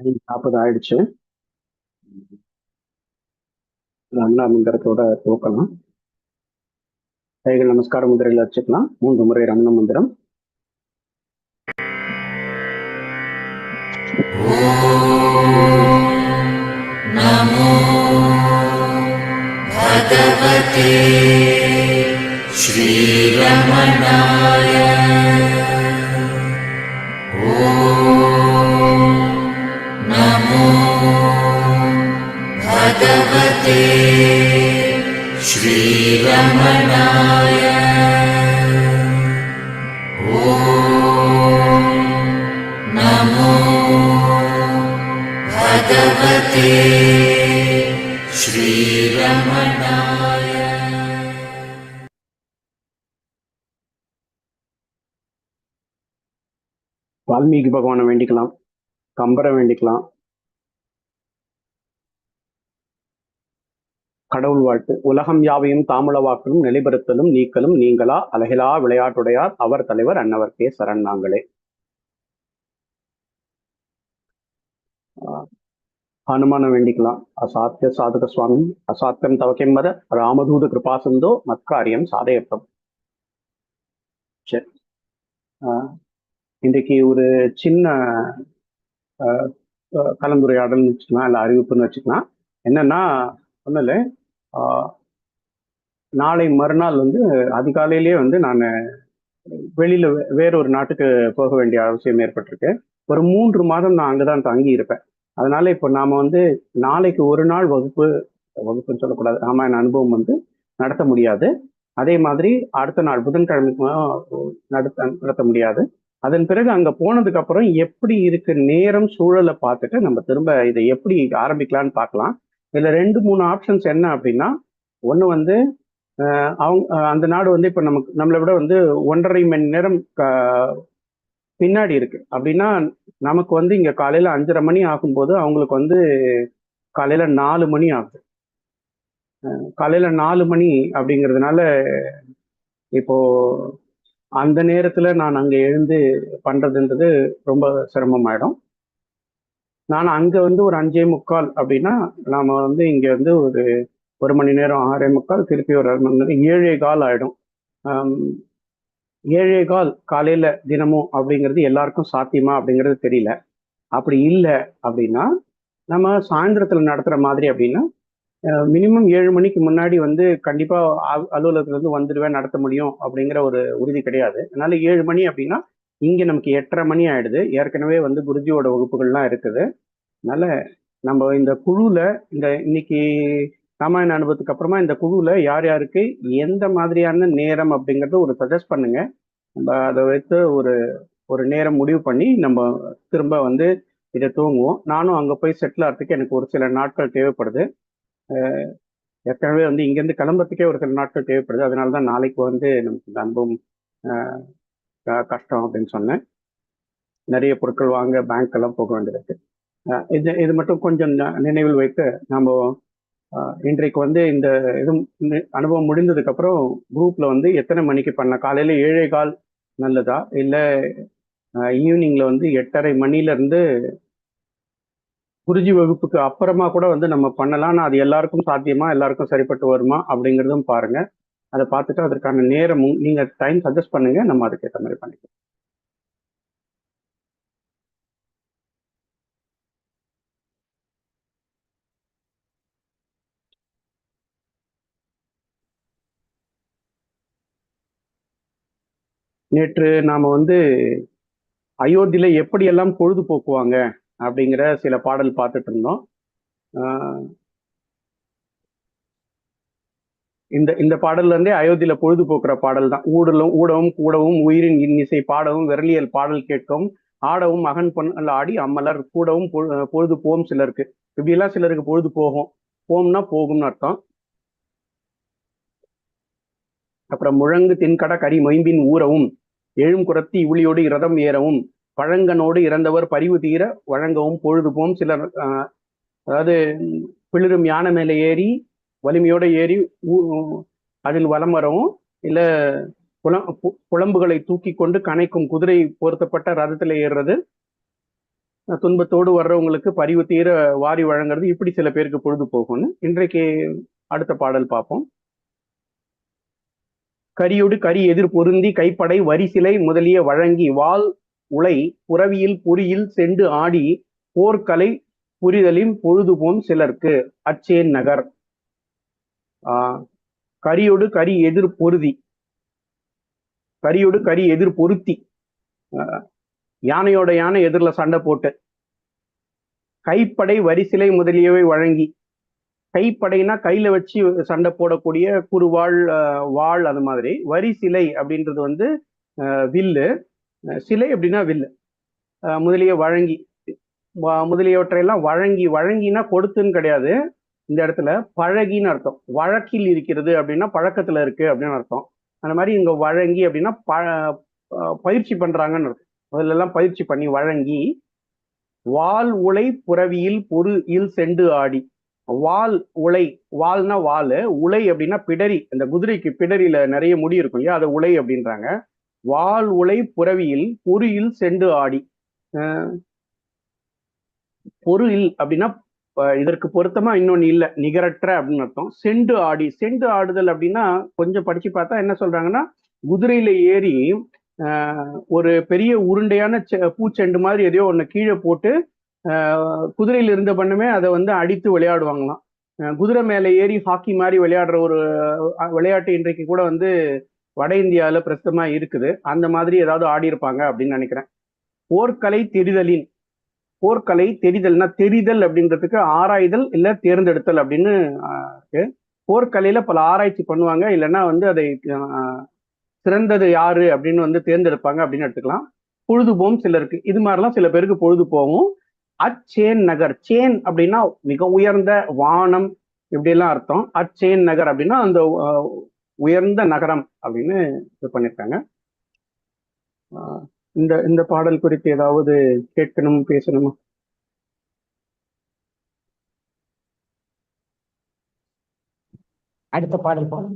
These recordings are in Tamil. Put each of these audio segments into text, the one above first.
மணி நாற்பது ஆயிடுச்சு ரமணா மந்திரத்தோட துவக்கலாம் கைகள் நமஸ்கார முதிரையில் வச்சுக்கலாம் மூன்று முறை ரமண மந்திரம் नमो भगवते श्रीरमणाय श्रीरमणाय ॐ नमो भगवते श्रीरमणाय வால்மீகி பகவானை வேண்டிக்கலாம் கம்பரை வேண்டிக்கலாம் கடவுள் வாழ்த்து. உலகம் யாவையும் தாமுளவாக்கலும் நிலைபெறுத்தலும் நீக்கலும் நீங்களா? அலகிலா விளையாட்டுடையார் அவர் தலைவர் அன்னவர்க்கே சரண் நாங்களே. ஆஹ் வேண்டிக்கலாம். அசாத்திய சாதக சுவாமி அசாத்தியம் தவக்கம் வர ராமதூத கிருபாசந்தோ மத்காரியம் சாதயப்பம் சரி. ஆஹ் இன்றைக்கு ஒரு சின்ன ஆஹ் கலந்துரையாடல்னு வச்சுக்கலாம் இல்லை அறிவிப்புன்னு வச்சுக்கலாம். என்னன்னா ஒன்றும் இல்லை. நாளை மறுநாள் வந்து அதிகாலையிலேயே வந்து நான் வெளியில வேறொரு நாட்டுக்கு போக வேண்டிய அவசியம் ஏற்பட்டிருக்கு. ஒரு மூன்று மாதம் நான் அங்கே தான் தங்கி இருப்பேன் அதனால இப்போ நாம வந்து நாளைக்கு ஒரு நாள் வகுப்பு வகுப்புன்னு சொல்லக்கூடாது ராமாயண அனுபவம் வந்து நடத்த முடியாது. அதே மாதிரி அடுத்த நாள் புதன்கிழமைக்கு நடத்த நடத்த முடியாது. அதன் பிறகு அங்க போனதுக்கு அப்புறம் எப்படி இருக்கு நேரம் சூழலை பார்த்துட்டு நம்ம திரும்ப இதை எப்படி ஆரம்பிக்கலாம்னு பார்க்கலாம். இதில் ரெண்டு மூணு ஆப்ஷன்ஸ் என்ன அப்படின்னா ஒன்று வந்து அவங்க அந்த நாடு வந்து இப்போ நமக்கு நம்மளை விட வந்து ஒன்றரை மணி நேரம் க- பின்னாடி இருக்கு. அப்படின்னா நமக்கு வந்து இங்கே காலையில் அஞ்சரை மணி ஆகும்போது அவங்களுக்கு வந்து காலையில் நாலு மணி ஆகுது. காலையில் நாலு மணி அப்படிங்கிறதுனால இப்போ அந்த நேரத்தில் நான் அங்கே எழுந்து பண்ணுறதுன்றது ரொம்ப சிரமமாயிடும். நான் அங்க வந்து ஒரு அஞ்சே முக்கால் அப்படின்னா நாம வந்து இங்க வந்து ஒரு ஒரு மணி நேரம் ஆறே முக்கால் திருப்பி ஒரு அரை மணி நேரம் ஏழே கால் ஆயிடும். ஏழே கால் காலையில தினமும் அப்படிங்கிறது எல்லாருக்கும் சாத்தியமா அப்படிங்கிறது தெரியல. அப்படி இல்லை அப்படின்னா நம்ம சாயந்தரத்துல நடத்துற மாதிரி அப்படின்னா மினிமம் ஏழு மணிக்கு முன்னாடி வந்து கண்டிப்பா அ- அலுவலகத்துல இருந்து வந்துடுவேன் நடத்த முடியும் அப்படிங்கிற ஒரு உறுதி கிடையாது. அதனால ஏழு மணி அப்படின்னா இங்கே நமக்கு எட்டரை மணி ஆயிடுது. ஏற்கனவே வந்து குருஜியோட வகுப்புகள்லாம் இருக்குது. அதனால நம்ம இந்த குழுல இந்த இன்னைக்கு ராமாயண அனுபவத்துக்கு அப்புறமா இந்த குழுல யார் யாருக்கு எந்த மாதிரியான நேரம் அப்படிங்கறத ஒரு சஜஸ்ட் பண்ணுங்க. நம்ம அதை வைத்து ஒரு ஒரு நேரம் முடிவு பண்ணி நம்ம திரும்ப வந்து இதை தூங்குவோம் நானும் அங்க போய் செட்டில் ஆகிறதுக்கு எனக்கு ஒரு சில நாட்கள் தேவைப்படுது. ஏற்கனவே வந்து இங்கேருந்து கிளம்புறதுக்கே ஒரு சில நாட்கள் தேவைப்படுது. அதனால தான் நாளைக்கு வந்து நமக்கு இந்த அனுபவம் கஷ்டம் அப்படின்னு சொன்னேன். நிறைய பொருட்கள் வாங்க பேங்க் எல்லாம் போக வேண்டியிருக்கு. இது இது மட்டும் கொஞ்சம் நினைவில் வைத்து நம்ம இன்றைக்கு வந்து இந்த இது அனுபவம் முடிந்ததுக்கப்புறம் குரூப்பில் வந்து எத்தனை மணிக்கு பண்ண காலையில் ஏழே கால் நல்லதா? இல்லை ஈவினிங்கில் வந்து எட்டரை மணில இருந்து குருஜி வகுப்புக்கு அப்புறமா கூட வந்து நம்ம பண்ணலாம் ஆனால் அது எல்லாருக்கும் சாத்தியமா எல்லாருக்கும் சரிப்பட்டு வருமா அப்படிங்கிறதும் பாருங்கள் அதை பார்த்துட்டு அதற்கான நேரமும் நீங்க டைம் சஜஸ்ட் பண்ணுங்க நம்ம அதுக்கேற்ற மாதிரி பண்ணிக்கலாம். நேற்று நாம வந்து அயோத்தியில எப்படியெல்லாம் பொழுது போக்குவாங்க அப்படிங்கிற சில பாடல் பார்த்துட்டு இருந்தோம். இந்த இந்த பாடல்ல இருந்தே அயோத்தியில பொழுது போக்குற பாடல் தான் ஊடலும் ஊடவும் கூடவும் உயிரின் இன்னிசை பாடவும் விரலியல் பாடல் கேட்கவும் ஆடவும் மகன் பொன் ஆடி அம்மலர் கூடவும் பொழுது போகும் சிலருக்கு. இப்படியெல்லாம் சிலருக்கு பொழுது போகும். போகும்னா போகும்னு அர்த்தம். அப்புறம் முழங்கு தென்கட கரி மொயம்பின் ஊறவும் எழும் குரத்தி இவுளியோடு இரதம் ஏறவும் பழங்கனோடு இறந்தவர் பரிவு தீர வழங்கவும் பொழுது போம் சிலர் அதாவது பிளிரும் யானை மேலே ஏறி வலிமையோடு ஏறி ஊ- அதில் வலம் வரவும் இல்ல புலம் பு- புலம்புகளை தூக்கி கொண்டு கனைக்கும் குதிரை பொருத்தப்பட்ட ரதத்தில் ஏறுறது. துன்பத்தோடு வர்றவங்களுக்கு பரிவு தீர வாரி வழங்குறது. இப்படி சில பேருக்கு பொழுது போகும்னு இன்றைக்கு அடுத்த பாடல் பார்ப்போம். கரியோடு கரி எதிர் பொருந்தி கைப்படை வரிசிலை முதலிய வழங்கி வாள் உலை புறவியில் பொறியில் செண்டு ஆடி போர்க்கலை புரிதலின் பொழுதுபோம் சிலர்க்கு. அச்சேன் நகர். கரியோடு கரி எதிர் பொருதி. கரியோடு கரி எதிர் பொருத்தி. ஆஹ் யானையோட யானை எதிரில் சண்டை போட்டு. கைப்படை வரிசிலை முதலியவை வழங்கி. கைப்படைனா கையில வச்சு சண்டை போடக்கூடிய குறுவாள் வாள் அது மாதிரி. வரி சிலை அப்படின்றது வந்து ஆஹ் வில்லு. சிலை அப்படின்னா வில்லு. ஆஹ் முதலிய வழங்கி. முதலியவற்றையெல்லாம் வழங்கி வழங்கினா கொடுத்துன்னு கிடையாது. இந்த இடத்துல பழகின்னு அர்த்தம். வழக்கில் இருக்கிறது அப்படின்னா பழக்கத்துல இருக்கு அப்படின்னு அர்த்தம். அந்த மாதிரி இங்க வழங்கி அப்படின்னா ப பயிற்சி பண்றாங்கன்னு அர்த்தம். முதல்ல எல்லாம் பயிற்சி பண்ணி வழங்கி வால் உலை புறவியில் பொரு இல் செண்டு ஆடி. வால் உலை வால்னா வால் உலை அப்படின்னா பிடரி. அந்த குதிரைக்கு பிடரியில நிறைய முடி இருக்கும் இல்லையா? அதை உலை அப்படின்றாங்க. வால் உலை புறவியில் பொறியில் செண்டு ஆடி. அஹ் பொருள் அப்படின்னா இதற்கு பொருத்தமா இன்னொன்னு இல்ல. நிகரற்ற அப்படின்னு அர்த்தம். செண்டு ஆடி. செண்டு ஆடுதல் அப்படின்னா கொஞ்சம் படிச்சு பார்த்தா என்ன சொல்றாங்கன்னா குதிரையில ஏறி ஒரு பெரிய உருண்டையான செ- பூச்செண்டு மாதிரி எதையோ ஒன்று கீழே போட்டு குதிரையில் இருந்த பண்ணுமே அதை வந்து அடித்து விளையாடுவாங்களாம். குதிரை மேலே ஏறி ஹாக்கி மாதிரி விளையாடுற ஒரு விளையாட்டு இன்றைக்கு கூட வந்து வட இந்தியாவில் பிரசித்தமாக இருக்குது. அந்த மாதிரி ஏதாவது ஆடி இருப்பாங்க அப்படின்னு நினைக்கிறேன். போர்க்கலை தெரிதலின். போர்க்கலை தெரிதல்னா தெரிதல் அப்படின்றதுக்கு ஆராய்தல் இல்ல தேர்ந்தெடுத்தல் அப்படின்னு இருக்கு. போர்க்கலையில பல ஆராய்ச்சி பண்ணுவாங்க. இல்லைன்னா வந்து அதை சிறந்தது யாரு அப்படின்னு வந்து தேர்ந்தெடுப்பாங்க அப்படின்னு எடுத்துக்கலாம். பொழுதுபோம் சிலருக்கு. இது மாதிரிலாம் சில பேருக்கு பொழுது போகும் அச்சேன் நகர். சேன் அப்படின்னா மிக உயர்ந்த வானம் இப்படிலாம் அர்த்தம்? அச்சேன் நகர் அப்படின்னா அந்த உயர்ந்த நகரம் அப்படின்னு இது பண்ணியிருக்காங்க இந்த இந்த பாடல் குறித்து ஏதாவது கேட்கணும் பேசணுமா? அடுத்த பாடல் போலாம்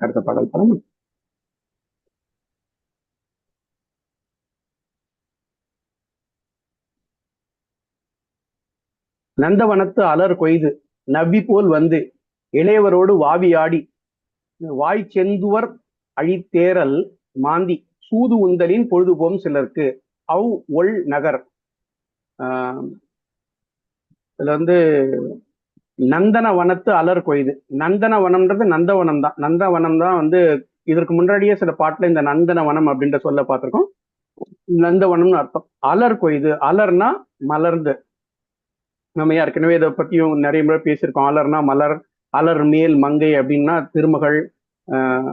அடுத்த பாடல் படம் நந்தவனத்து அலர் கொய்து நவ்வி போல் வந்து இளையவரோடு வாவியாடி வாய் செந்துவர் அழித்தேரல் மாந்தி சூது உந்தலின் பொழுதுபோம் சிலருக்கு. அவ் ஒள் நகர். ஆஹ் இதுல வந்து நந்தன வனத்து அலர் கொய்து. நந்தன வனம்ன்றது நந்தவனம் தான். நந்தவனம் தான் வந்து இதற்கு முன்னாடியே சில பாட்டுல இந்த நந்தன வனம் அப்படின்ற சொல்ல பார்த்திருக்கோம். நந்தவனம்னு அர்த்தம். அலர் கொய்து. அலர்னா மலர்ந்து. நம்ம ஏற்கனவே இதை பத்தியும் நிறைய முறை பேசியிருக்கோம். அலர்னா மலர் அலர் மேல் மங்கை அப்படின்னா திருமகள்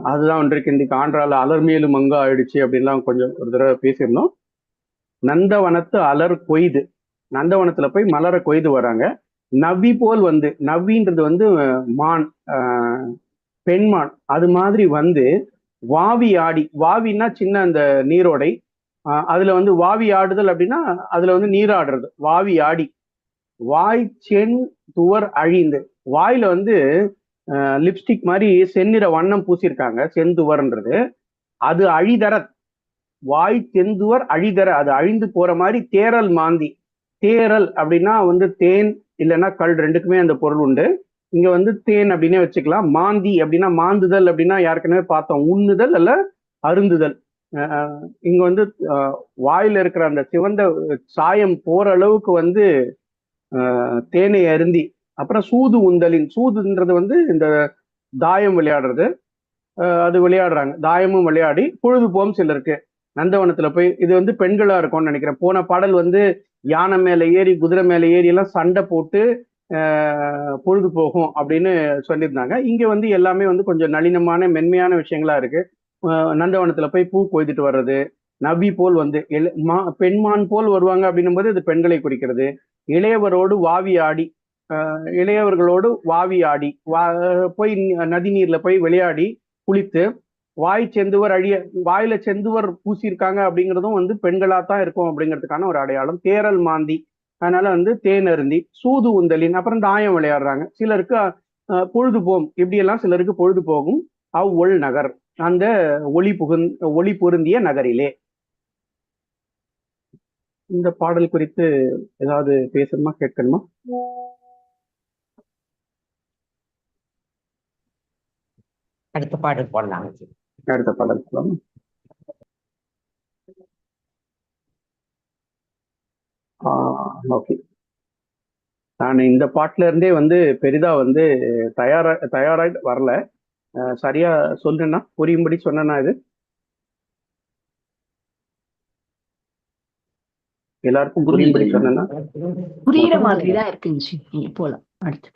அதுதான் வந்துருக்கு இன்றைக்கு ஆண்டால அலர் மேலும் மங்கா ஆயிடுச்சு அப்படின்லாம் கொஞ்சம் ஒரு தடவை பேசியிருந்தோம். நந்தவனத்து அலர் கொய்து. நந்தவனத்துல போய் மலரை கொய்து வராங்க. நவ்வி போல் வந்து நவ்வின்றது வந்து மான் பெண்மான். அது மாதிரி வந்து வாவி ஆடி வாவின்னா சின்ன அந்த நீரோடை. அதில் அதுல வந்து வாவி ஆடுதல் அப்படின்னா அதுல வந்து நீராடுறது. வாவி ஆடி. வாய் சென் துவர் அழிந்து. வாயில வந்து லிப்ஸ்டிக் மாதிரி செந்நிற வண்ணம் பூசியிருக்காங்க. செந்துவர்ன்றது. அது அழிதர வாய் செந்துவர் அழிதர அது அழிந்து போற மாதிரி தேரல் மாந்தி. தேரல் அப்படின்னா வந்து தேன் இல்லைன்னா கல் ரெண்டுக்குமே அந்த பொருள் உண்டு. இங்க வந்து தேன் அப்படின்னே வச்சுக்கலாம். மாந்தி அப்படின்னா மாந்துதல் அப்படின்னா ஏற்கனவே பார்த்தோம். உண்ணுதல் அல்ல அருந்துதல். இங்க வந்து வாயில இருக்கிற அந்த சிவந்த சாயம் போற அளவுக்கு வந்து தேனை அருந்தி அப்புறம் சூது உந்தலின் சூதுன்றது வந்து இந்த தாயம் விளையாடுறது. அது விளையாடுறாங்க. தாயமும் விளையாடி பொழுதுபோம் சிலருக்கு. நந்தவனத்துல போய் இது வந்து பெண்களா இருக்கும்னு நினைக்கிறேன். போன பாடல் வந்து யானை மேல ஏறி குதிரை மேல ஏறி எல்லாம் சண்டை போட்டு பொழுது போகும் அப்படின்னு சொல்லியிருந்தாங்க. இங்க வந்து எல்லாமே வந்து கொஞ்சம் நளினமான மென்மையான விஷயங்களா இருக்கு. நந்தவனத்துல போய் பூ கொய்துட்டு வர்றது. நவி போல் வந்து மா- பெண்மான் போல் வருவாங்க அப்படின்னும் போது இது பெண்களை குறிக்கிறது. இளையவரோடு வாவி ஆடி இளையவர்களோடு வாவி ஆடி வா போய் நதி நீர்ல போய் விளையாடி குளித்து வாய் செந்துவர் அழிய வாயில செந்துவர் பூசியிருக்காங்க அப்படிங்கிறதும் வந்து பெண்களா தான் இருக்கும் அப்படிங்கிறதுக்கான ஒரு அடையாளம். தேரல் மாந்தி. அதனால வந்து தேனருந்தி சூது உந்தலின் அப்புறம் தாயம் விளையாடுறாங்க. சிலருக்கு பொழுது போம் இப்படியெல்லாம் சிலருக்கு பொழுது போகும் அவ் ஒள் நகர் அந்த ஒளி புகுந் ஒளி பொருந்திய நகரிலே. இந்த பாடல் குறித்து ஏதாவது பேசணுமா கேட்கணுமா? அடுத்த பாடல் போடலாம் அடுத்த பாடல் சொல்லலாம் ஓகே. நான் இந்த பாட்டுல இருந்தே வந்து பெரிதா வந்து தயாரா தயாராக வரல. சரியா சொன்னேன்னா புரியும்படி சொன்னேன்னா இது. எல்லாருக்கும் புரியும்படி சொன்னேன்னா. புரியுற மாதிரி தான் இருக்குங்க போலாம் அடுத்து.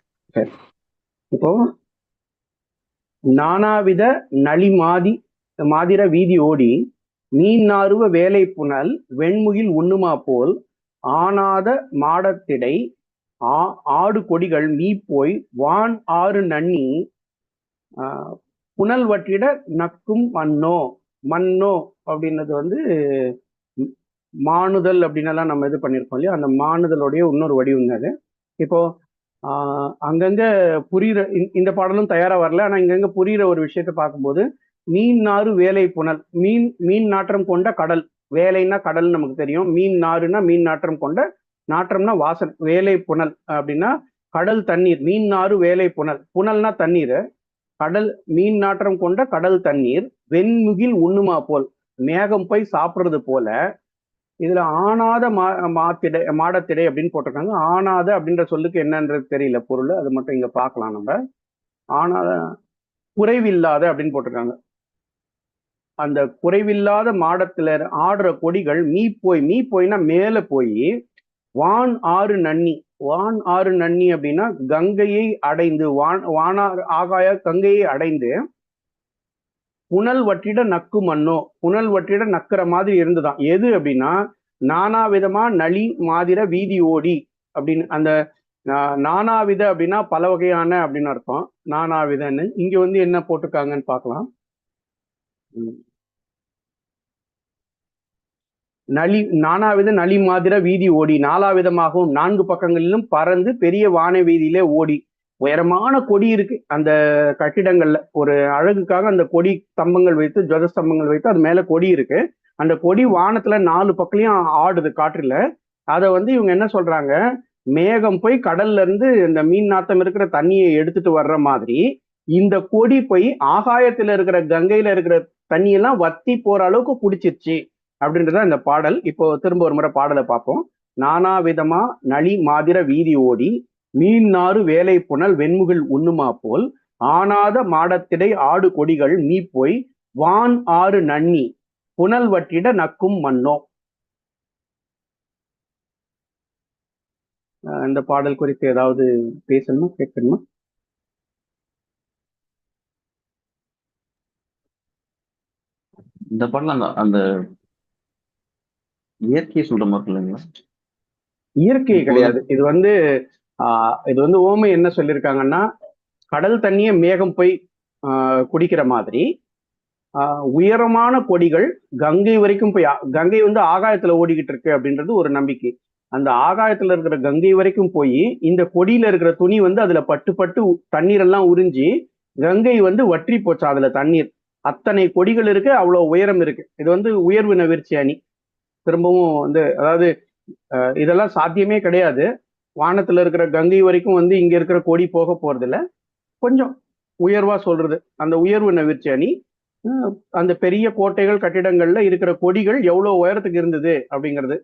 இப்போ நானாவித நளி மாதி மாதிர வீதி ஓடி மீன் நாறுவ வேலை புனல் வெண்முகில் உண்ணுமா போல் ஆனாத மாடத்திடை ஆ- ஆடு கொடிகள் மீ போய் வான் ஆறு நன்னி புனல் வட்டிட நக்கும் மண்ணோ மண்ணோ அப்படின்னது வந்து மானுதல் மாணுதல் நம்ம இது பண்ணியிருக்கோம் இல்லையா? அந்த மானுதலுடைய இன்னொரு வடிவம் அது. இப்போ அங்கங்க புரியுற இந்த- இந்த பாடலும் தயாரா வரல. ஆனா இங்கங்க புரியுற ஒரு விஷயத்தை பார்க்கும்போது மீன் நாறு வேலை புனல். மீன் மீன் நாற்றம் கொண்ட கடல். வேலைன்னா கடல் நமக்கு தெரியும். மீன் நாறுனா மீன் நாற்றம் கொண்ட நாற்றம்னா வாசன் வேலை புனல் அப்படின்னா கடல் தண்ணீர். மீன் நாறு வேலை புனல். புனல்னா தண்ணீர். கடல் மீன் நாற்றம் கொண்ட கடல் தண்ணீர். வெண்முகில் உண்ணுமா போல். மேகம் போய் சாப்பிட்றது போல இதுல ஆனாத மா மாத்திடை மாடத்திடை அப்படின்னு போட்டிருக்காங்க. ஆனாத அப்படின்ற சொல்லுக்கு என்னன்றது தெரியல பொருள். அது மட்டும் இங்க பார்க்கலாம் நம்ம. ஆனாத குறைவில்லாத அப்படின்னு போட்டிருக்காங்க. அந்த குறைவில்லாத மாடத்துல ஆடுற கொடிகள் மீ போய் மீ போய்னா மேல போய் வான் ஆறு நன்னி. வான் ஆறு நன்னி அப்படின்னா கங்கையை அடைந்து வான் வானார் ஆகாய கங்கையை அடைந்து புனல் வட்டிட நக்கு மண்ணோ புனல் வட்டிட நக்குற மாதிரி இருந்துதான். எது அப்படின்னா நானா விதமா நளி மாதிர வீதி ஓடி அப்படின்னு அந்த நானாவித அப்படின்னா பல வகையான அப்படின்னு அர்த்தம். நானாவிதன்னு. இங்க வந்து என்ன போட்டிருக்காங்கன்னு பார்க்கலாம். நளி நானாவித நளி மாதிர வீதி ஓடி நாலாவிதமாகவும் நான்கு பக்கங்களிலும் பறந்து பெரிய வான வீதியிலே ஓடி. உயரமான கொடி இருக்கு. அந்த கட்டிடங்கள்ல ஒரு அழகுக்காக அந்த கொடி ஸ்தம்பங்கள் வைத்து ஜத ஸ்தம்பங்கள் வைத்து அது மேல கொடி இருக்கு. அந்த கொடி வானத்துல நாலு பக்கலையும் ஆடுது காற்றுல. அதை வந்து இவங்க என்ன சொல்றாங்க? மேகம் போய் கடல்ல இருந்து இந்த மீன் நாத்தம் இருக்கிற தண்ணியை எடுத்துட்டு வர்ற மாதிரி இந்த கொடி போய் ஆகாயத்துல இருக்கிற கங்கையில இருக்கிற தண்ணியெல்லாம் வத்தி போற அளவுக்கு குடிச்சிருச்சு அப்படின்றத இந்த பாடல். இப்போ திரும்ப ஒரு முறை பாடலை பார்ப்போம். நானா விதமா நளி மாதிர வீதி ஓடி மீன் நாறு வேலை புனல் வெண்முகில் உண்ணுமா போல் ஆனாத மாடத்திடை ஆடு கொடிகள் மீ போய் வான் ஆறு நன்னி புனல் வட்டிட நக்கும் அஹ் இந்த பாடல் குறித்து ஏதாவது பேசணுமா கேட்கணுமா? இந்த பாடல அந்த அந்த இயற்கையை சொல்ற மாதிரி இல்லைங்களா? இயற்கை கிடையாது. இது வந்து இது வந்து ஓமை என்ன சொல்லியிருக்காங்கன்னா கடல் தண்ணியை மேகம் போய் ஆஹ் குடிக்கிற மாதிரி ஆஹ் உயரமான கொடிகள் கங்கை வரைக்கும் போய் கங்கை வந்து ஆகாயத்துல ஓடிக்கிட்டு இருக்கு அப்படின்றது ஒரு நம்பிக்கை. அந்த ஆகாயத்துல இருக்கிற கங்கை வரைக்கும் போய் இந்த கொடியில இருக்கிற துணி வந்து அதுல பட்டு பட்டு தண்ணீர் எல்லாம் உறிஞ்சி கங்கை வந்து வற்றி போச்சு அதுல தண்ணீர். அத்தனை கொடிகள் இருக்கு அவ்வளவு உயரம் இருக்கு. இது வந்து உயர்வு நவிர்ச்சி அணி திரும்பவும் வந்து அதாவது இதெல்லாம் சாத்தியமே கிடையாது. வானத்துல இருக்கிற கங்கை வரைக்கும் வந்து இங்க இருக்கிற கொடி போக போறது இல்ல கொஞ்சம் உயர்வா சொல்றது. அந்த உயர்வு நவிர்ச்சி அணி? அந்த பெரிய கோட்டைகள் கட்டிடங்கள்ல இருக்கிற கொடிகள் எவ்வளவு உயரத்துக்கு இருந்தது அப்படிங்கிறது.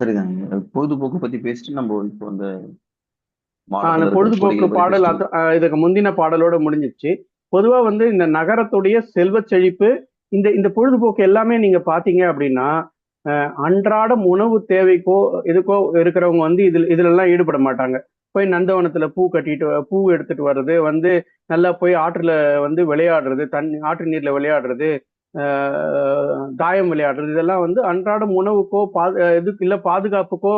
சரிதாங்க பொழுதுபோக்கு பத்தி பேசிட்டு நம்ம இப்போ அந்த அந்த பொழுதுபோக்கு பாடல் இதுக்கு முந்தின பாடலோட முடிஞ்சிச்சு. பொதுவா வந்து இந்த நகரத்துடைய செல்வச் செழிப்பு இந்த இந்த பொழுதுபோக்கு எல்லாமே நீங்க பாத்தீங்க அப்படின்னா அன்றாடம் உணவு தேவைக்கோ இதுக்கோ இருக்கிறவங்க வந்து இதில் இதுலெல்லாம் ஈடுபட மாட்டாங்க. போய் நந்தவனத்துல பூ கட்டிட்டு வ- பூ எடுத்துட்டு வர்றது வந்து நல்லா போய் ஆற்றுல வந்து விளையாடுறது தண்ணி ஆற்று நீர்ல விளையாடுறது தாயம் விளையாடுறது இதெல்லாம் வந்து அன்றாடம் உணவுக்கோ பா இதுக்கு இல்லை பாதுகாப்புக்கோ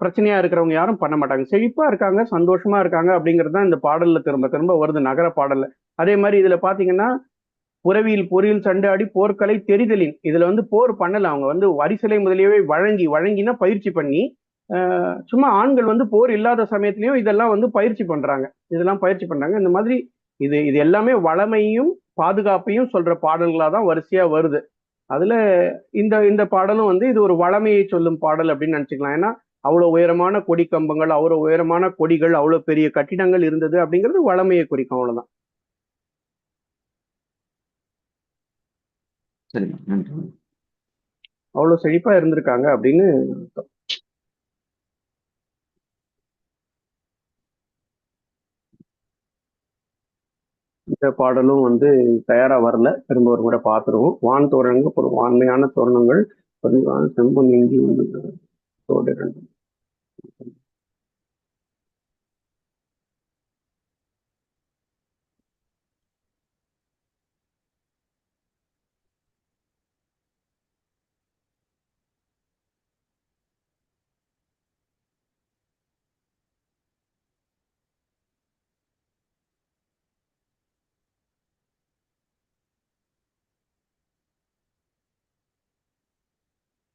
பிரச்சனையா இருக்கிறவங்க யாரும் பண்ண மாட்டாங்க. செழிப்பா இருக்காங்க சந்தோஷமா இருக்காங்க அப்படிங்கிறது தான் இந்த பாடல்ல திரும்ப திரும்ப வருது நகர பாடல்ல. அதே மாதிரி இதுல பாத்தீங்கன்னா புறவியில் பொறியில் சண்டாடி போர்க்கலை தெரிதலின். இதுல வந்து போர் பண்ணல. அவங்க வந்து வரிசிலை முதலியவை வழங்கி வழங்கினா பயிற்சி பண்ணி சும்மா ஆண்கள் வந்து போர் இல்லாத சமயத்திலையும் இதெல்லாம் வந்து பயிற்சி பண்றாங்க. இதெல்லாம் பயிற்சி பண்றாங்க. இந்த மாதிரி இது இது எல்லாமே வளமையும் பாதுகாப்பையும் சொல்ற பாடல்களா தான் வரிசையா வருது. அதுல இந்த இந்த பாடலும் வந்து இது ஒரு வளமையை சொல்லும் பாடல் அப்படின்னு நினைச்சுக்கலாம். ஏன்னா அவ்வளவு உயரமான கொடி கம்பங்கள் அவ்வளவு உயரமான கொடிகள் அவ்வளவு பெரிய கட்டிடங்கள் இருந்தது அப்படிங்கிறது வளமையை குறிக்கும். அவ்வளவுதான். சரிங்க நன்றி. அவ்வளவு செழிப்பா இருந்திருக்காங்க அப்படின்னு அர்த்தம். இந்த பாடலும் வந்து தயாரா வரல. திரும்ப ஒரு முறை பார்த்துருவோம். வான் தோரணங்கள் ஒரு வான்மையான தோரணங்கள் செம்பு நீங்கி வந்து தோடு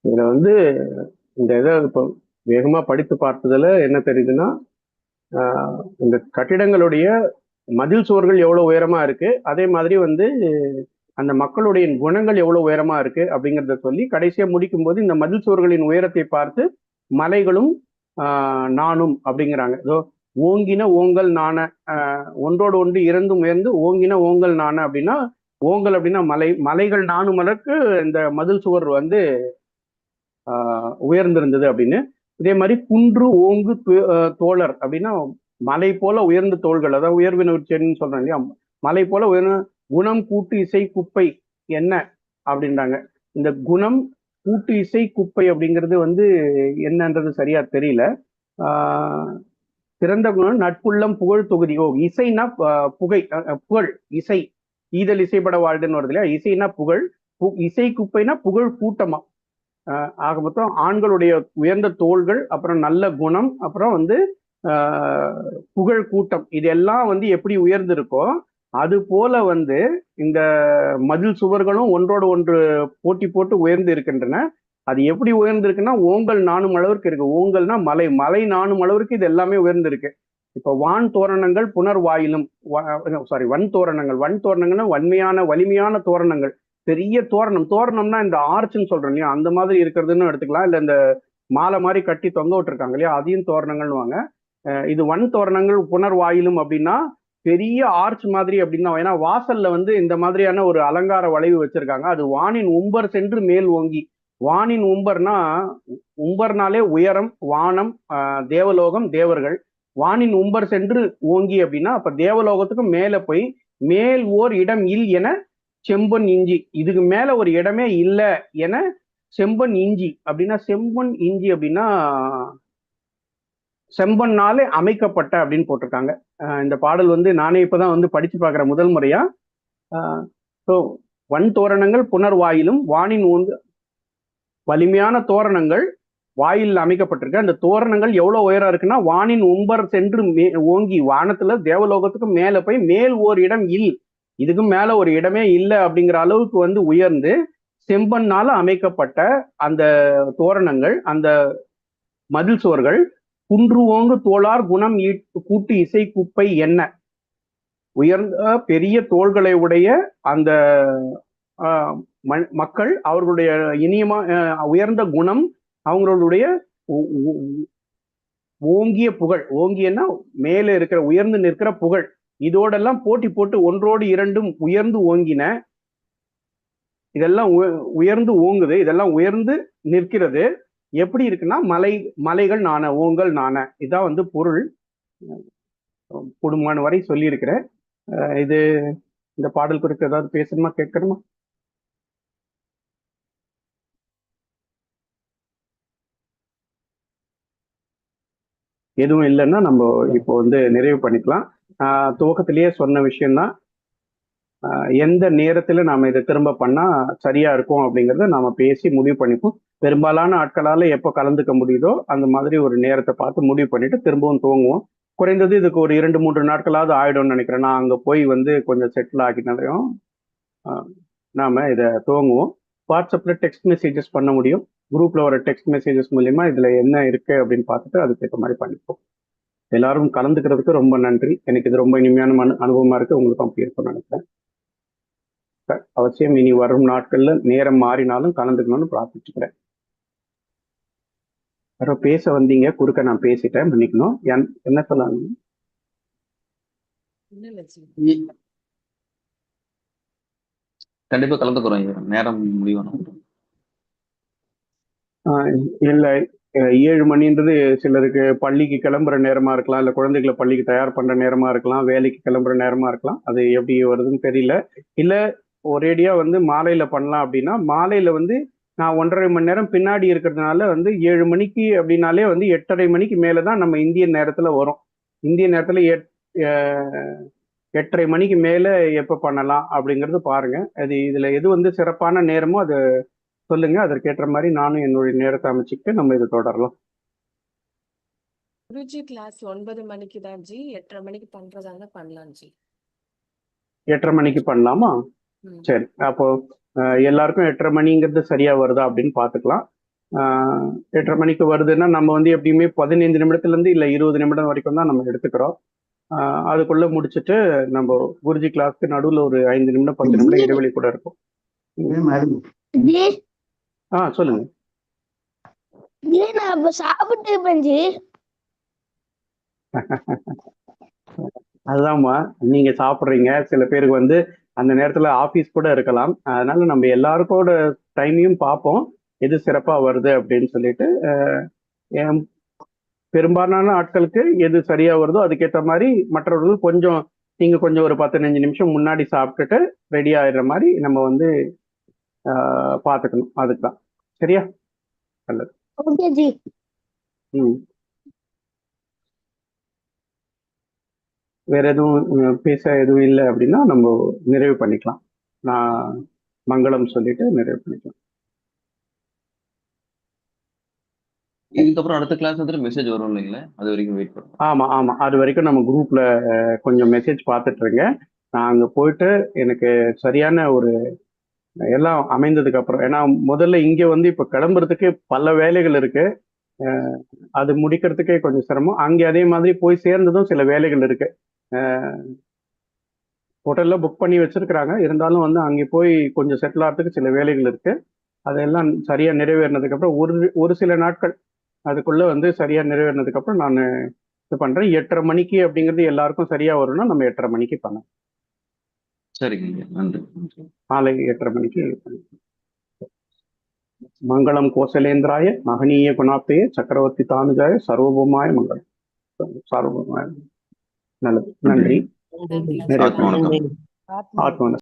இதுல வந்து இந்த இதை இப்போ வேகமா படித்து பார்த்ததுல என்ன தெரியுதுன்னா இந்த கட்டிடங்களுடைய மதில் சுவர்கள் எவ்வளோ உயரமா இருக்கு அதே மாதிரி வந்து அந்த மக்களுடைய குணங்கள் எவ்வளோ உயரமா இருக்கு அப்படிங்கிறத சொல்லி கடைசியாக முடிக்கும் போது இந்த மதில் சுவர்களின் உயரத்தை பார்த்து மலைகளும் நானும் அப்படிங்கிறாங்க. ஸோ ஓங்கின ஓங்கல் நாண ஒன்றோடு ஒன்று இறந்தும் உயர்ந்து ஓங்கின ஓங்கல் நாண அப்படின்னா ஓங்கல் அப்படின்னா மலை மலைகள் நானும் மலருக்கு இந்த மதில் சுவர் வந்து உயர்ந்திருந்தது அப்படின்னு. இதே மாதிரி குன்று ஓங்கு தோழர் அப்படின்னா மலை போல உயர்ந்த தோள்கள். அதாவது உயர்வின செடின்னு சொல்றாங்க இல்லையா? மலை போல உயர்ந்த குணம் கூட்டு இசை குப்பை என்ன அப்படின்றாங்க. இந்த குணம் கூட்டு இசை குப்பை அப்படிங்கிறது வந்து என்னன்றது சரியா தெரியல. சிறந்த குணம் நட்புள்ளம் புகழ் தொகுதி. ஓ இசைனா புகை புகழ் இசை. ஈதல் இசைப்பட வாழ்டுன்னு வருது இல்லையா? இசைனா புகழ் பு- இசை குப்பைனா புகழ் கூட்டமா. ஆக மொத்தம் ஆண்களுடைய உயர்ந்த தோள்கள் அப்புறம் நல்ல குணம் அப்புறம் வந்து புகழ் கூட்டம் இதெல்லாம் வந்து எப்படி உயர்ந்திருக்கோ அது போல வந்து இந்த மதில் சுவர்களும் ஒன்றோடு ஒன்று போட்டி போட்டு உயர்ந்து இருக்கின்றன. அது எப்படி உயர்ந்திருக்குன்னா ஓங்கல் நானும் அளவிற்கு இருக்கு. ஓங்கல்னா மலை மலை நானும் அளவிற்கு இது எல்லாமே உயர்ந்திருக்கு. இப்போ வான் தோரணங்கள் புனர்வாயிலும் சாரி வன் தோரணங்கள். வன் தோரணங்கள்னா வன்மையான வலிமையான தோரணங்கள். பெரிய தோரணம். தோரணம்னா இந்த ஆர்ச்னு சொல்றோம் இல்லையா? அந்த மாதிரி இருக்கிறதுன்னு எடுத்துக்கலாம். இல்ல இந்த மாலை மாதிரி கட்டி தொங்க விட்டுருக்காங்க இல்லையா? அதையும் தோரணங்கள்னுவாங்க. இது வன் தோரணங்கள் புனர்வாயிலும் அப்படின்னா பெரிய ஆர்ச் மாதிரி அப்படின்னா ஏன்னா வாசல்ல வந்து இந்த மாதிரியான ஒரு அலங்கார வளைவு வச்சிருக்காங்க. அது வானின் உம்பர் சென்று மேல் ஓங்கி. வானின் உம்பர்னா உம்பர்னாலே உயரம் வானம் ஆஹ் தேவலோகம் தேவர்கள். வானின் உம்பர் சென்று ஓங்கி அப்படின்னா அப்ப தேவலோகத்துக்கு மேல போய் மேல் ஓர் இடம் இல் என செம்பன் இஞ்சி. இதுக்கு மேல ஒரு இடமே இல்லை என செம்பன் இஞ்சி. அப்படின்னா செம்பன் இஞ்சி அப்படின்னா செம்பன்னாலே அமைக்கப்பட்ட அப்படின்னு போட்டிருக்காங்க. இந்த பாடல் வந்து நானே இப்பதான் வந்து படிச்சு பார்க்குற முதல் முறையா. ஸோ வன் தோரணங்கள் புனர்வாயிலும் வானின் ஊந்து வலிமையான தோரணங்கள் வாயில் அமைக்கப்பட்டிருக்கு. அந்த தோரணங்கள் எவ்வளவு உயரம் இருக்குன்னா வானின் உம்பர் சென்று மே ஓங்கி வானத்துல தேவலோகத்துக்கு மேல போய் மேல் ஓர் இடம் இல். இதுக்கு மேல ஒரு இடமே இல்லை அப்படிங்கிற அளவுக்கு வந்து உயர்ந்து செம்பன்னால அமைக்கப்பட்ட அந்த தோரணங்கள் அந்த மதில் சுவர்கள் குன்று ஓங்கு தோளார் குணம் ஈட்டு கூட்டு இசை குப்பை என்ன? உயர்ந்த பெரிய தோள்களை உடைய அந்த ஆஹ், மக்கள் அவர்களுடைய இனியமா உயர்ந்த குணம் அவங்களுடைய ஓங்கிய புகழ். ஓங்கியன்னா மேலே இருக்கிற உயர்ந்து நிற்கிற புகழ். இதோடெல்லாம் போட்டி போட்டு ஒன்றோடு இரண்டும் உயர்ந்து ஓங்கின இதெல்லாம் உயர்ந்து ஓங்குது இதெல்லாம் உயர்ந்து நிற்கிறது. எப்படி இருக்குன்னா மலை மலைகள் நான ஓங்கல் நான இதான் வந்து பொருள். குடும்பமான வரை சொல்லியிருக்கிறேன். இது இந்த பாடல் குறித்து ஏதாவது பேசணுமா கேட்கணுமா? எதுவும் இல்லைன்னா நம்ம இப்போ வந்து நிறைவு பண்ணிக்கலாம். துவக்கத்திலேயே சொன்ன விஷயம்தான். எந்த நேரத்தில் நாம் இதை திரும்ப பண்ணா சரியா இருக்கும் அப்படிங்கிறத நாம பேசி முடிவு பண்ணிப்போம். பெரும்பாலான ஆட்களால் எப்போ கலந்துக்க முடியுதோ அந்த மாதிரி ஒரு நேரத்தை பார்த்து முடிவு பண்ணிட்டு திரும்பவும் துவங்குவோம். குறைந்தது இதுக்கு ஒரு இரண்டு மூன்று நாட்களாவது ஆயிடும்னு நினைக்கிறேன். நான் அங்கே போய் வந்து கொஞ்சம் செட்டில் ஆகினாலையும் நாம் நாம இதை துவங்குவோம். வாட்ஸ்அப்பில் டெக்ஸ்ட் மெசேஜஸ் பண்ண முடியும். குரூப்பில் வர டெக்ஸ்ட் மெசேஜஸ் மூலியமா இதில் என்ன இருக்கு அப்படின்னு பார்த்துட்டு அதுக்கேற்ற மாதிரி பண்ணிப்போம். எல்லாரும் கலந்துக்கிறதுக்கு ரொம்ப நன்றி. எனக்கு இது ரொம்ப இனிமையான மனு- அனுபவமா இருக்கு. உங்களுக்கும் அப்படி இருக்கும்னு நினைக்கிறேன். அவசியம் இனி வரும் நாட்கள்ல நேரம் மாறினாலும் கலந்துக்கணும்னு பிரார்த்திச்சுக்கிறேன். யாரோ பேச வந்தீங்க. குறுக்க நான் பேசிட்டேன். மன்னிக்கணும். என்- என்ன சொல்லாங்க கண்டிப்பா கலந்துக்கிறோம். நேரம் ஆஹ் இல்ல. ஏழு மணின்றது சிலருக்கு பள்ளிக்கு கிளம்புற நேரமா இருக்கலாம் இல்ல குழந்தைகளை பள்ளிக்கு தயார் பண்ற நேரமா இருக்கலாம் வேலைக்கு கிளம்புற நேரமா இருக்கலாம். அது எப்படி வருதுன்னு தெரியல. இல்ல ஒரேடியா வந்து மாலையில பண்ணலாம் அப்படின்னா மாலையில வந்து நான் ஒன்றரை மணி நேரம் பின்னாடி இருக்கிறதுனால வந்து ஏழு மணிக்கு அப்படின்னாலே வந்து எட்டரை மணிக்கு மேலே தான் நம்ம இந்திய நேரத்துல வரும். இந்திய நேரத்துல எட் எட்டரை மணிக்கு மேல எப்ப பண்ணலாம் அப்படிங்கறது பாருங்க. அது இதுல எது வந்து சிறப்பான நேரமோ அது சொல்லுங்க. அதற்கேற்ற மாதிரி நானும் என்னுடைய நேரத்தை அமைச்சுக்கிட்டு நம்ம இதை தொடரலாம். குருஜி கிளாஸ் ஒன்பது மணிக்கு தான் ஜி. எட்டரை மணிக்கு பண்றதா இருந்தா பண்ணலாம் ஜி. எட்டரை மணிக்கு பண்ணலாமா. சரி. அப்போ எல்லாருக்கும் எட்டரை மணிங்கிறது சரியா வருதா அப்படின்னு பார்த்துக்கலாம் அஹ், எட்டரை மணிக்கு வருதுன்னா நம்ம வந்து எப்படியுமே பதினைந்து நிமிடத்துல இருந்து இல்ல இருபது நிமிடம் வரைக்கும் தான் நம்ம எடுத்துக்கிறோம். அதுக்குள்ள முடிச்சுட்டு நம்ம குருஜி கிளாஸ்க்கு நடுவுல ஒரு ஐந்து நிமிடம் பத்து நிமிடம் இடைவெளி கூட இருக்கும். ஆ சொல்லுங்க. நான் அப்ப சாப்பிட்டு இருப்பேன் ஜி அதுதான்மா நீங்க சாப்பிட்றீங்க. சில பேருக்கு வந்து அந்த நேரத்துல ஆபீஸ் கூட இருக்கலாம். அதனால நம்ம எல்லாருக்கோட டைமையும் பார்ப்போம். எது சிறப்பா வருது அப்படின்னு சொல்லிட்டு பெரும்பாலான ஆட்களுக்கு எது சரியா வருதோ அதுக்கேற்ற மாதிரி மற்றவர்கள் கொஞ்சம் நீங்க கொஞ்சம் ஒரு பதினஞ்சு நிமிஷம் முன்னாடி சாப்பிட்டுட்டு ரெடி ஆயிடுற மாதிரி நம்ம வந்து அஹ், பார்த்துக்கணும். அதுக்கு தான் சரியா? ஓகே ஜி. ம். வேற எதுவும் பேச எதுவும் இல்லை அப்படின்னா நம்ம நிறைவு பண்ணிக்கலாம். நான் மங்களம் சொல்லிட்டு நிறைவு பண்ணிக்கலாம். இதுக்கப்புறம் அடுத்த கிளாஸ் வந்து மெசேஜ் வரும் இல்லைங்களா? அது வரைக்கும் வெயிட் பண்ணுறோம் ஆமா ஆமா. அது வரைக்கும் நம்ம குரூப்ல கொஞ்சம் மெசேஜ் பார்த்துட்டு இருங்க. நான் அங்க போயிட்டு எனக்கு சரியான ஒரு எல்லாம் அமைந்ததுக்கு அப்புறம். ஏன்னா முதல்ல இங்க வந்து இப்ப கிளம்புறதுக்கு பல வேலைகள் இருக்கு. அது முடிக்கிறதுக்கே கொஞ்சம் சிரமம். அங்கே அதே மாதிரி போய் சேர்ந்ததும் சில வேலைகள் இருக்கு. ஹோட்டல்ல புக் பண்ணி வச்சிருக்கிறாங்க. இருந்தாலும் வந்து அங்கே போய் கொஞ்சம் செட்டில் ஆகிறதுக்கு சில வேலைகள் இருக்கு. அதெல்லாம் சரியா நிறைவேறினதுக்கு அப்புறம் ஒரு ஒரு சில நாட்கள் அதுக்குள்ள வந்து சரியா நிறைவேறினதுக்கு அப்புறம் நான் இது பண்றேன். எட்டரை மணிக்கு அப்படிங்கிறது எல்லாருக்கும் சரியா வரும்னா நம்ம எட்டரை மணிக்கு பண்ணலாம். சரிங்க நன்றி. மாலை எட்டரை மணிக்கு. மங்களம் கோசலேந்திராய மகனீய குணாப்பேய சக்கரவர்த்தி தானுஜாய சர்வபூமாய மங்களம். சர்வபூமாய. நல்லது. நன்றி. ஆத்மா